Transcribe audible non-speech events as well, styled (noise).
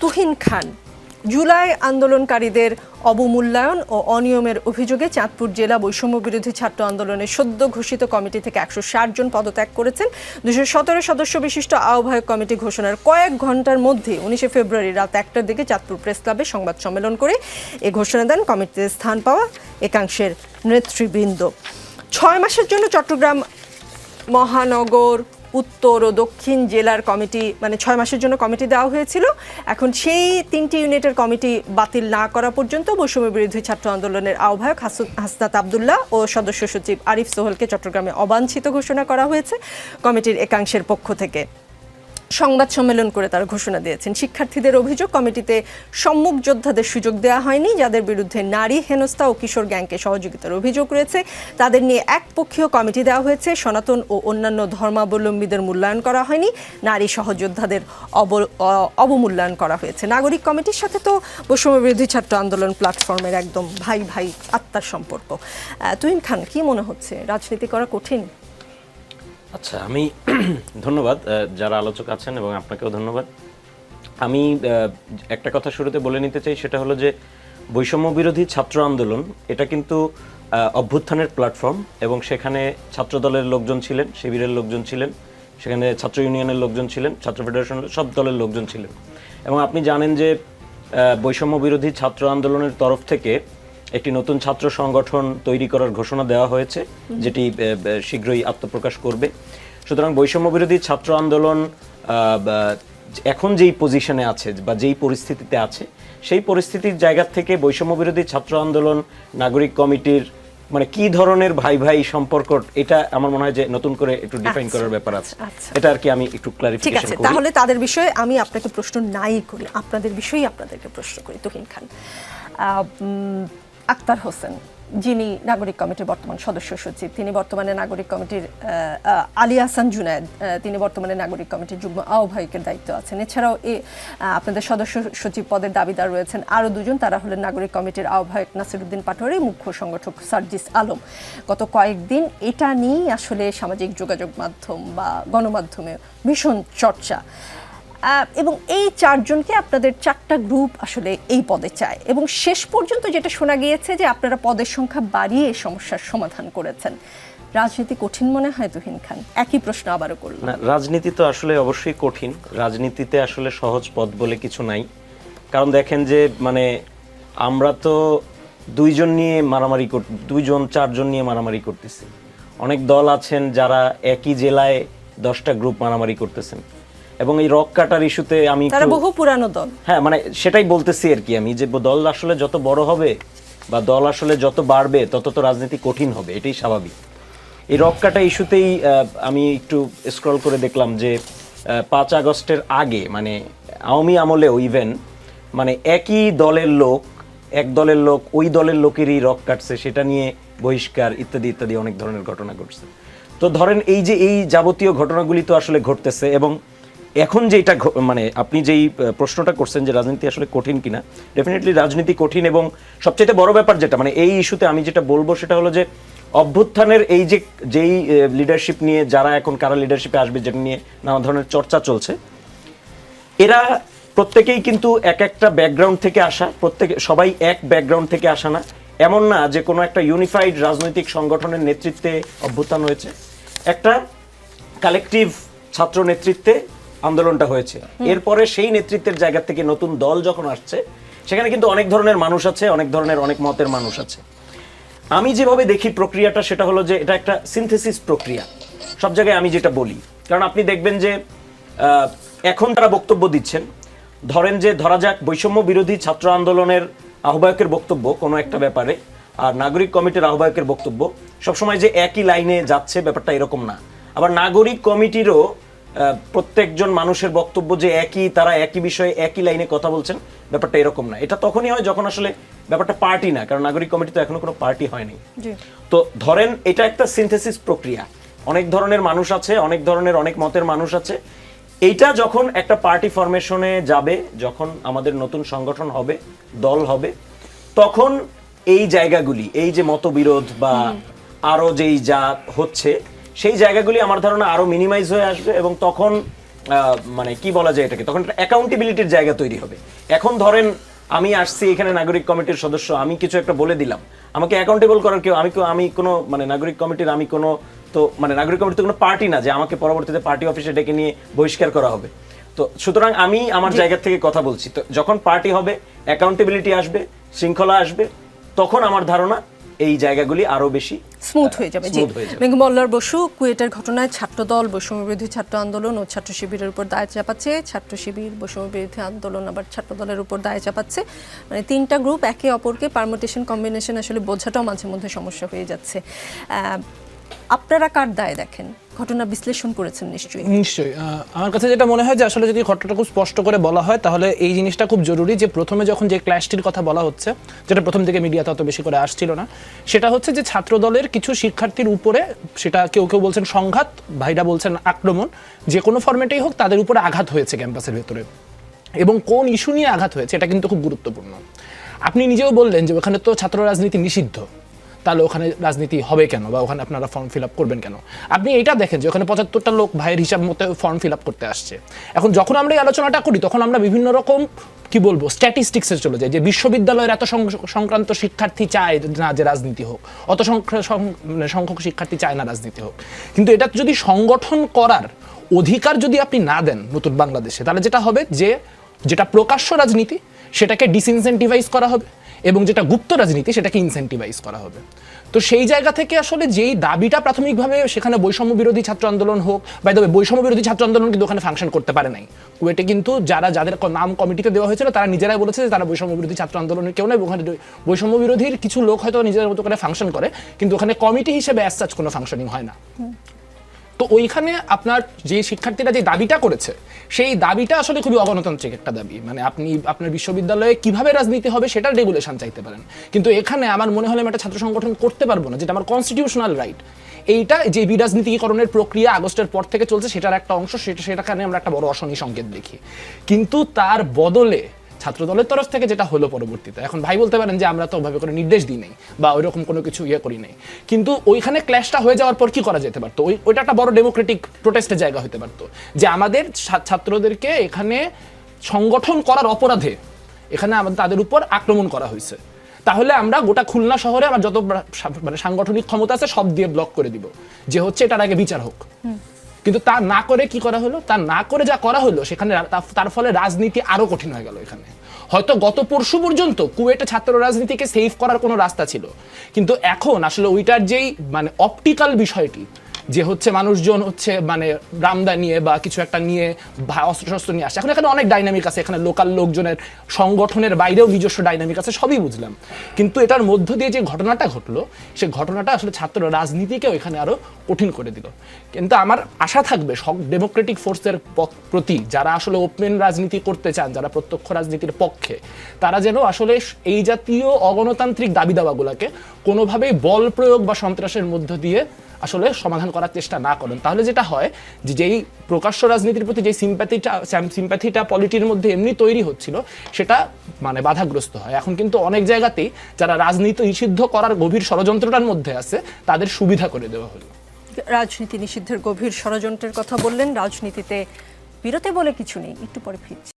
তুহিন খান। জুলাই আন্দোলনকারীদের অবমূল্যায়ন ও অনিয়মের অভিযোগে চাঁদপুর জেলা বৈষম্য বিরোধী ছাত্র আন্দোলনের সদ্য ঘোষিত কমিটি থেকে একশো ষাট জন পদত্যাগ করেছেন। দুশো সতেরো সদস্য বিশিষ্ট আহ্বায়ক কমিটি ঘোষণার কয়েক ঘণ্টার মধ্যে উনিশে ফেব্রুয়ারি রাত একটার দিকে চাঁদপুর প্রেস ক্লাবে সংবাদ সম্মেলন করে এ ঘোষণা দেন কমিটিতে স্থান পাওয়া একাংশের নেতৃবৃন্দ। ছয় মাসের জন্য চট্টগ্রাম মহানগর উত্তর ও দক্ষিণ জেলার কমিটি মানে ছয় মাসের জন্য কমিটি দেওয়া হয়েছিল। এখন সেই তিনটি ইউনিটের কমিটি বাতিল না করা পর্যন্ত বৈষম্য বিরোধী ছাত্র আন্দোলনের আহ্বায়ক হাসু- হাসনাত আবদুল্লাহ ও সদস্য সচিব আরিফ সোহলকে চট্টগ্রামে অবাঞ্ছিত ঘোষণা করা হয়েছে কমিটির একাংশের পক্ষ থেকে। সংবাদ সম্মেলন করে তারা ঘোষণা দিয়েছেন। শিক্ষার্থীদের অভিযোগ, কমিটিতে সম্মুখ যোদ্ধাদের সুযোগ দেওয়া হয়নি। যাদের বিরুদ্ধে নারী হেনস্থা ও কিশোর গ্যাংকে সহযোগিতার অভিযোগ রয়েছে, তাদের নিয়ে একপক্ষীয় কমিটি দেওয়া হয়েছে। সনাতন ও অন্যান্য ধর্মাবলম্বীদের মূল্যায়ন করা হয়নি। নারী সহযোদ্ধাদের অব- অবমূল্যায়ন করা হয়েছে। নাগরিক কমিটির সাথে তো বৈষম্য বিরোধী ছাত্র আন্দোলন প্ল্যাটফর্মের একদম ভাই ভাই আত্মার সম্পর্ক। তুহিন খান, কি মনে হচ্ছে? রাজনীতি করা কঠিন? আচ্ছা আমি (clears throat) ধন্যবাদ যারা আলোচক আছেন এবং আপনাকেও ধন্যবাদ। আমি একটা কথা শুরুতে বলে নিতে চাই, সেটা হলো যে বৈষম্য বিরোধী ছাত্র আন্দোলন, এটা কিন্তু অভ্যুত্থানের প্ল্যাটফর্ম এবং সেখানে ছাত্র দলের লোকজন ছিলেন, শিবিরের লোকজন ছিলেন, সেখানে ছাত্র ইউনিয়নের লোকজন ছিলেন, ছাত্র ফেডারেশনের সব দলের লোকজন ছিলেন। এবং আপনি জানেন যে বৈষম্য বিরোধী ছাত্র আন্দোলনের তরফ থেকে একটি নতুন ছাত্র সংগঠন তৈরি করার ঘোষণা দেওয়া হয়েছে যেটি শীঘ্রই আত্মপ্রকাশ করবে। সুতরাং বৈষম্য বিরোধী ছাত্র আন্দোলন এখন যেই পজিশনে আছে বা যেই পরিস্থিতিতে আছে সেই পরিস্থিতির জায়গা থেকে বৈষম্য বিরোধী ছাত্র আন্দোলন নাগরিক কমিটির মানে কি ধরনের ভাই ভাই সম্পর্ক এটা আমার মনে হয় যে নতুন করে একটু ডিফাইন আচ্ছা, করার ব্যাপার আছে। আচ্ছা। এটা আর কি আমি একটু ঠিক ক্লারিফিকেশন আছে করি। তাহলে তাদের বিষয়ে আমি আপনাকে প্রশ্ন নাই করি আপনাদের বিষয়েই আপনাদেরকে প্রশ্ন করি। তুহিন খান আক্তার হোসেন, যিনি নাগরিক কমিটির বর্তমান সদস্য সচিব, তিনি বর্তমানে নাগরিক কমিটির আলী হাসান জুনায়েদ তিনি বর্তমানে নাগরিক কমিটির যুগ্ম আহ্বায়কের দায়িত্ব আছেন। এছাড়াও এ আপনাদের সদস্য সচিব পদের দাবিদার রয়েছেন আরও দুজন, তারা হলেন নাগরিক কমিটির আহ্বায়ক নাসিরুদ্দিন পাটোয়ারি, মুখ্য সংগঠক সার্জিস আলম। গত কয়েকদিন এটা নিয়েই আসলে সামাজিক যোগাযোগ মাধ্যম বা গণমাধ্যমে ভীষণ চর্চা। এবং এই চারজনকে আপনাদের চারটা গ্রুপ আসলে এই পদে চায়। এবং শেষ পর্যন্ত যেটা শোনা গিয়েছে যে আপনারা পদের সংখ্যা বাড়িয়ে সমস্যার সমাধান করেছেন। রাজনীতি কঠিন মনে হয়, তুহিন খান? একই প্রশ্ন আবারও করল না, রাজনীতি তো আসলে অবশ্যই কঠিন। রাজনীতিতে আসলে সহজ পথ বলে কিছু নাই। কারণ দেখেন যে মানে আমরা তো দুইজন নিয়ে মারামারি কর, দুইজন, চারজন নিয়ে মারামারি করতেছি। অনেক দল আছেন যারা একই জেলায় দশটা গ্রুপ মারামারি করতেছেন। এবং এই রক কাটার ইস্যুতে আমি তারা বহু পুরানো দল। হ্যাঁ মানে সেটাই বলতেছি আর কি আমি যে দল আসলে যত বড় হবে বা দল আসলে যত বাড়বে তত তো রাজনীতি কঠিন হবে এটাই স্বাভাবিক। এই রক কাটা ইস্যুতেই আমি একটু স্ক্রল করে দেখলাম যে পাঁচ আগস্টের আগে মানে আওয়ামী আমলেও ইভেন মানে একই দলের লোক এক দলের লোক ওই দলের লোকেরই রক কাটছে সেটা নিয়ে বহিষ্কার ইত্যাদি ইত্যাদি অনেক ধরনের ঘটনা ঘটছে। তো ধরেন এই যে এই যাবতীয় ঘটনাগুলি তো আসলে ঘটতেছে এবং এখন যেটা মানে আপনি যেই প্রশ্নটা করছেন যে রাজনীতি আসলে কঠিন কিনা ডেফিনেটলি রাজনীতি কঠিন এবং সবচেয়ে বড় ব্যাপার যেটা মানে এই ইস্যুতে আমি যেটা বলব সেটা হলো যে অভ্যুত্থানের এই যে যেই লিডারশিপ নিয়ে যারা এখন কারা লিডারশিপে আসবে যেটা নিয়ে নানা ধরনের চর্চা চলছে, এরা প্রত্যেকেই কিন্তু এক একটা ব্যাকগ্রাউন্ড থেকে আসা, প্রত্যেকে, সবাই এক ব্যাকগ্রাউন্ড থেকে আসা না। এমন না যে কোনো একটা ইউনিফাইড রাজনৈতিক সংগঠনের নেতৃত্বে অভ্যুত্থান হয়েছে। একটা কালেকটিভ ছাত্র নেতৃত্বে আন্দোলনটা হয়েছে। এরপরে সেই নেতৃত্বের জায়গা থেকে নতুন দল যখন আসছে সেখানে কিন্তু অনেক ধরনের মানুষ আছে অনেক ধরনের অনেক মতের মানুষ আছে। আমি যেভাবে দেখি প্রক্রিয়াটা সেটা হলো যে এটা একটা সিনথেসিস প্রক্রিয়া। সব জায়গায় আমি যেটা বলি কারণ আপনি দেখবেন যে আহ, এখন তারা বক্তব্য দিচ্ছেন। ধরেন যে ধরা যাক বৈষম্য বিরোধী ছাত্র আন্দোলনের আহ্বায়কের বক্তব্য কোনো একটা ব্যাপারে আর নাগরিক কমিটির আহ্বায়কের বক্তব্য। সবসময় যে একই লাইনে যাচ্ছে ব্যাপারটা এরকম না। আবার নাগরিক কমিটিরও প্রত্যেকজন মানুষের বক্তব্য যে একই তারা একই বিষয়ে একই লাইনে কথা বলছেন ব্যাপারটা এরকম না। এটা তখনই হয় যখন আসলে ব্যাপারটা পার্টি না কারণ নাগরিক কমিটি তো এখনও কোনো পার্টি হয়নি। তো ধরেন এটা একটা সিনথেসিস প্রক্রিয়া। অনেক ধরনের মানুষ আছে অনেক ধরনের অনেক মতের মানুষ আছে। এইটা যখন একটা পার্টি ফরমেশনে যাবে যখন আমাদের নতুন সংগঠন হবে দল হবে তখন এই জায়গাগুলি এই যে মতবিরোধ বা আরও যেই যা হচ্ছে সেই জায়গাগুলি আমার ধারণা আরও মিনিমাইজ হয়ে আসবে এবং তখন মানে কি বলা যায় এটাকে তখন অ্যাকাউন্টেবিলিটির জায়গা তৈরি হবে। এখন ধরেন আমি আসছি এখানে নাগরিক কমিটির সদস্য আমি কিছু একটা বলে দিলাম। আমাকে অ্যাকাউন্টেবল করার কেউ আমি আমি কোনো মানে নাগরিক কমিটির আমি কোনো তো মানে নাগরিক কমিটি তো কোনো পার্টি না যে আমাকে পরবর্তীতে পার্টি অফিসে ডেকে নিয়ে বহিষ্কার করা হবে। তো সুতরাং আমি আমার জায়গা থেকে কথা বলছি। তো যখন পার্টি হবে অ্যাকাউন্টেবিলিটি আসবে শৃঙ্খলা আসবে তখন আমার ধারণা এই জায়গাগুলি আরও বেশি স্মুথ হয়ে যাবে জি। smooth হয়ে যাবে। বেগম মল্লার বসু কুয়েটের ঘটনায় ছাত্রদল বৈষম্যবিরোধী ছাত্র আন্দোলন ও ছাত্র শিবিরের উপর দায় চাপাচ্ছে। ছাত্র শিবির বৈষম্যবিরোধী আন্দোলন আবার ছাত্র দলের উপর দায় চাপাচ্ছে। মানে তিনটা গ্রুপ একে অপরকে পারমোটেশন কম্বিনেশন আসলে বোঝাটাও মাঝে মধ্যে সমস্যা হয়ে যাচ্ছে। আহ, আপনারা কার দায় দেখেন? ঘটনা বিশ্লেষণ করেছেন নিশ্চয়ই। নিশ্চয়ই। আমার কাছে যেটা মনে হয় যে আসলে যদি ঘটনাটা খুব স্পষ্ট করে বলা হয়, তাহলে এই জিনিসটা খুব জরুরি যে প্রথমে যখন যে ক্ল্যাশটির কথা বলা হচ্ছে, যেটা প্রথম থেকে মিডিয়াতে অত বেশি করে আসছিল না, সেটা হচ্ছে যে ছাত্র দলের কিছু শিক্ষার্থীর উপরে সেটা কেউ কেউ বলছেন সংঘাত, ভাইরা বলছেন আক্রমণ, যে কোনো ফরম্যাটেই হোক তাদের উপরে আঘাত হয়েছে ক্যাম্পাসের ভেতরে। এবং কোন ইস্যু নিয়ে আঘাত হয়েছে, এটা কিন্তু খুব গুরুত্বপূর্ণ। আপনি নিজেও বললেন যে ওখানে তো ছাত্র রাজনীতি নিষিদ্ধ। তাহলে ওখানে রাজনীতি হবে কেন? বা ওখানে আপনারা ফর্ম ফিল আপ করবেন কেন? আপনি এটা দেখেন যে ওখানে পঁচাত্তরটা লোক ভাইয়ের হিসাব মতো ফর্ম ফিল আপ করতে আসছে। এখন যখন আমরা এই আলোচনাটা করি, তখন আমরা বিভিন্ন রকম, কি বলব স্ট্যাটিস্টিক্সে চলে যাই যে বিশ্ববিদ্যালয়ের এত সংক্রান্ত শিক্ষার্থী চায় না যে রাজনীতি হোক, অত মানে সংখ্যক শিক্ষার্থী চায় না রাজনীতি হোক। কিন্তু এটা যদি সংগঠন করার অধিকার যদি আপনি না দেন নতুন বাংলাদেশে, তাহলে যেটা হবে যে, যেটা প্রকাশ্য রাজনীতি, সেটাকে ডিসইনসেন্টিভাইজ করা হবে। এবং যেটা গুপ্ত রাজনীতি সেটাকে ইনসেন্টিভাইজ করা হবে। তো সেই জায়গা থেকে আসলে যেই দাবিটা প্রাথমিকভাবে সেখানে বৈষম্য বিরোধী ছাত্র আন্দোলন হোক বা তবে বৈষম্য বিরোধী ছাত্র আন্দোলন কিন্তু ওখানে ফাংশন করতে পারে নাই। কুয়েটে কিন্তু যারা, যাদের নাম কমিটিতে দেওয়া হয়েছিল, তারা নিজেরাই বলেছে যে তারা বৈষম্য বিরোধী ছাত্র আন্দোলনের কেউ নয় ওখানে বৈষম্য বিরোধীর কিছু লোক হয়তো নিজেদের মতো করে ফাংশন করে, কিন্তু ওখানে কমিটি হিসেবে অ্যাজ সাচ কোনো ফাংশনিং হয় না। তো ওইখানে আপনার যে শিক্ষার্থীরা যে দাবিটা করেছে, সেই দাবিটা আসলে খুবই অগণতান্ত্রিক একটা দাবি। মানে আপনি আপনার বিশ্ববিদ্যালয়ে কীভাবে রাজনীতি হবে সেটার রেগুলেশন চাইতে পারেন। কিন্তু এখানে আমার মনে হলে আমি একটা ছাত্র সংগঠন করতে পারব না, যেটা আমার কনস্টিটিউশনাল রাইট এইটা যে বিরাজনীতিকরণের প্রক্রিয়া আগস্টের পর থেকে চলছে, সেটার একটা অংশ, সেটা সেটাখানে আমরা একটা বড় অশনি সংকেত দেখি। কিন্তু তার বদলে ছাত্র দলের তরফ থেকে যেটা হলো পরবর্তীতে। এখন ভাই বলতে পারেন যে আমরা তো ওভাবে করে নির্দেশ দিই নাই বা ওইরকম কোনো কিছু ইয়ে করি নাই। কিন্তু ওইখানে ক্ল্যাশটা হয়ে যাওয়ার পর কি করা যেতে পারতো? ওই ওইটা একটা বড় ডেমোক্রেটিক প্রোটেস্টের জায়গা হতে পারতো। যে আমাদের ছাত্রদেরকে এখানে সংগঠন করার অপরাধে এখানে আমাদের তাদের উপর আক্রমণ করা হয়েছে। তাহলে আমরা গোটা খুলনা শহরে আমার যত মানে সাংগঠনিক ক্ষমতা আছে সব দিয়ে ব্লক করে দিব। যে হচ্ছে এটার আগে বিচার হোক। কিন্তু তা না করে কি করা হলো? তা না করে যা করা হলো, সেখানে তার ফলে রাজনীতি আরও কঠিন হয়ে গেল এখানে। হয়তো গত পরশু পর্যন্ত কুয়েটে ছাত্র রাজনীতিকে সেভ করার কোনো রাস্তা ছিল। কিন্তু এখন আসলে ওইটার যেই মানে অপটিক্যাল বিষয়টি যে হচ্ছে মানুষজন হচ্ছে মানে রামদা নিয়ে বা কিছু একটা নিয়ে ভা- অস্ত্রশস্ত্র নিয়ে আসে এখন এখানে অনেক ডাইনামিক আছে। এখানে লোকাল লোকজনের সংগঠনের বাইরেও নিজস্ব ডাইনামিক আছে, সবই বুঝলাম। কিন্তু এটার মধ্য দিয়ে যে ঘটনাটা ঘটলো, সে ঘটনাটা আসলে ছাত্র রাজনীতিকেও এখানে আরও কঠিন করে দিল। কিন্তু আমার আশা থাকবে সব ডেমোক্রেটিক ফোর্সের প্রতি, যারা আসলে ওপেন রাজনীতি করতে চান, যারা প্রত্যক্ষ রাজনীতির পক্ষে, তারা যেন আসলে এই জাতীয় অগণতান্ত্রিক দাবি দাওয়াগুলোকে কোনোভাবেই বল প্রয়োগ বা সন্ত্রাসের মধ্য দিয়ে আসলে সমাধান করার চেষ্টা না করেন। তাহলে যেটা হয় যে যেই প্রকাশ্য রাজনীতির প্রতি যে সিম্প্যাথিটা সিম্প্যাথিটা পলিটির মধ্যে এমনি তৈরি হচ্ছিল, সেটা মানে বাধাগ্রস্ত হয়। এখন কিন্তু অনেক জায়গাতেই যারা রাজনীতি নিষিদ্ধ করার গভীর ষড়যন্ত্রটার মধ্যে আছে, তাদের সুবিধা করে দেওয়া হলো। রাজনীতি নিষিদ্ধের গভীর ষড়যন্ত্রের কথা বললেন, রাজনীতিতে বিরতি বলে কিছু নেই। একটু পরে ফিরছি।